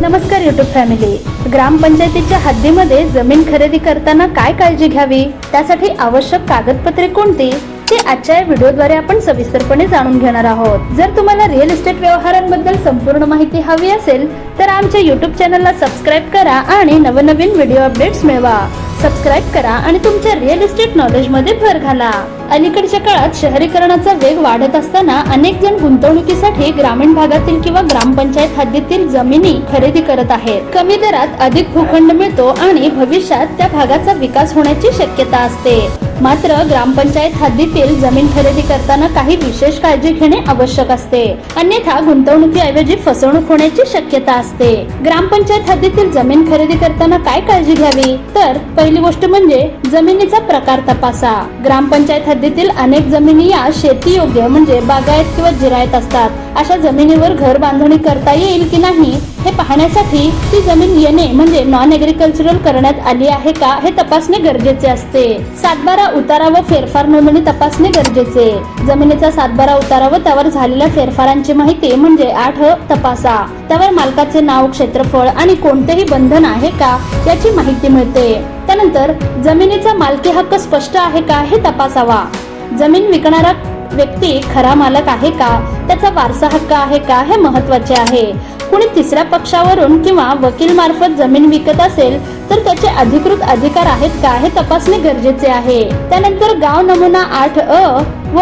नमस्कार YouTube family ग्रामपंचायतीच्या हद्दीमध्ये जमीन खरेदी करताना काय काळजी घ्यावी? त्यासाठी आवश्यक कागदपत्रे कोणती? ते आजच्या या व्हिडिओद्वारे आपण सविस्तरपणे जाणून घेणार आहोत. जर तुम्हाला रिअल इस्टेट व्यवहारांबद्दल संपूर्ण माहिती हवी असेल तर आमच्या युट्यूब चॅनलला सबस्क्राईब करा आणि नवनवीन व्हिडिओ अपडेट्स मिळवा. सबस्क्राईब करा आणि तुमच्या रिअल इस्टेट नॉलेजमध्ये भर घाला. अलीकडच्या काळात शहरीकरणाचा वेग वाढत असताना अनेक जण गुंतवणुकीसाठी ग्रामीण भागातील किंवा ग्रामपंचायत हद्दीतील जमिनी खरेदी करत आहेत. कमी दरात अधिक भूखंड मिळतो आणि भविष्यात त्या भागाचा विकास होण्याची शक्यता असते. मात्र ग्रामपंचायत हद्दीतील जमीन खरेदी करताना काही विशेष काळजी घेणे आवश्यक असते. अन्यथा गुंतवणुकीऐवजी फसवणूक होण्याची शक्यता असते. ग्रामपंचायत हद्दीतील जमीन खरेदी करताना काय काळजी घ्यावी? तर पहिली गोष्ट म्हणजे जमिनीचा प्रकार तपासा. ग्रामपंचायत हद्दीतील अनेक जमिनी या शेती योग्य म्हणजे बागायत किंवा जिरायत असतात. अशा जमिनीवर घर बांधणी करता येईल की नाही हे पाहण्यासाठी ती जमीन येणे म्हणजे नॉन एग्रिकल्चरल करण्यात आली आहे का हे तपासणे गरजेचे असते. सातबारा उतारा व फेरफार नोंदणी तपासणे गरजेचे. जमिनीचा सातबारा उतारा व त्यावर झालेल्या फेरफारांची माहिती म्हणजे आठ तपासा. त्यावर मालकाचे नाव क्षेत्रफळ आणि कोणतेही बंधन आहे का याची माहिती मिळते. त्यानंतर जमिनीचा मालकी हक्क स्पष्ट आहे का हे तपासावा. जमीन विकणारा व्यक्ती खरा मालक आहे का? त्याचा वारसा हक्क आहे का? हे महत्त्वाचे आहे. कुणी तिसऱ्या पक्षावरून किंवा वकील मार्फत जमीन विकत असेल तर त्याचे अधिकृत अधिकार आहेत का? हे तपासणे गरजेचे आहे. त्यानंतर गाव नमुना आठ अ व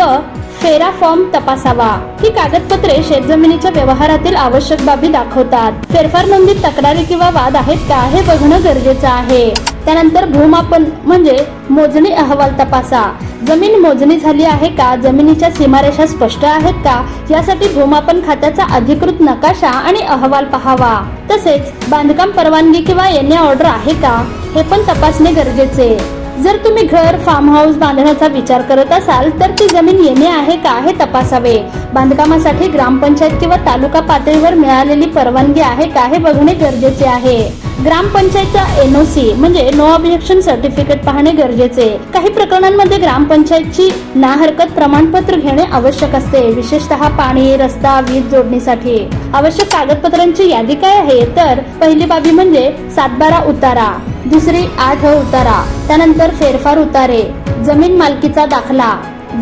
फेरा फॉर्म तपासावा. ही कागदपत्रे शेतजमिनीच्या व्यवहारातील आवश्यक बाबी दाखवतात. फेरफार नोंदीत तक्रारी किंवा वाद आहेत का? हे बघणं गरजेचं आहे. त्यानंतर भूमापन म्हणजे मोजणी अहवाल तपासा. जमीन मोजणी झाली आहे का? जमिनीच्या सीमारेषा स्पष्ट आहेत का? यासाठी भूमापन खात्याचा अधिकृत नकाशा आणि अहवाल पहावा. तसेच बांधकाम परवानगी किंवा एन ऑर्डर आहे का? हे पण तपासणे गरजेचे. जर तुम्ही घर फार्म हाऊस बांधण्याचा विचार करत असाल तर ती जमीन येणे आहे का हे तपासावे. बांधकामासाठी ग्रामपंचायत किंवा तालुका पातळीवर मिळालेली परवानगी आहे का हे बघणे गरजेचे आहे. ग्रामपंचायतचा एनओसी म्हणजे नो ऑब्जेक्शन सर्टिफिकेट पाहणे गरजेचे. काही प्रकरणांमध्ये ग्रामपंचायतची ना हरकत प्रमाणपत्र घेणे आवश्यक असते विशेषतः पाणी रस्ता वीज जोडणीसाठी. आवश्यक कागदपत्रांची यादी काय आहे? तर पहिली बाबी म्हणजे सातबारा उतारा. दुसरी आठ उतारा त्यानंतर फेरफार उतारे. जमीन मालकीचा दाखला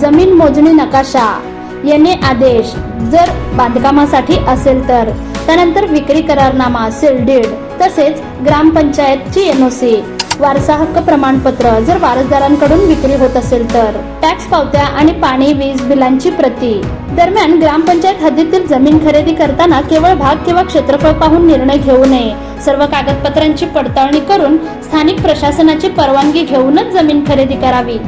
जमीन मोजणी नकाशा. येणे आदेश जर बांधकामासाठी असेल तर. त्यानंतर विक्री करारनामा सीलडीड तसेच ग्रामपंचायतची एनओसी वारसा हक्क प्रमाणपत्र जर वारसदारांकडून विक्री होत असेल तर. टॅक्स पावत्या आणि पाणी वीज बिलांची प्रती. दरम्यान ग्रामपंचायत हद्दीतील जमीन खरेदी करताना केवळ भाग किंवा क्षेत्रफळ पाहून निर्णय घेऊ नये. सर्व कागदपत्रांची पडताळणी करून स्थानिक प्रशासनाची परवानगी घेऊनच जमीन खरेदी करावी.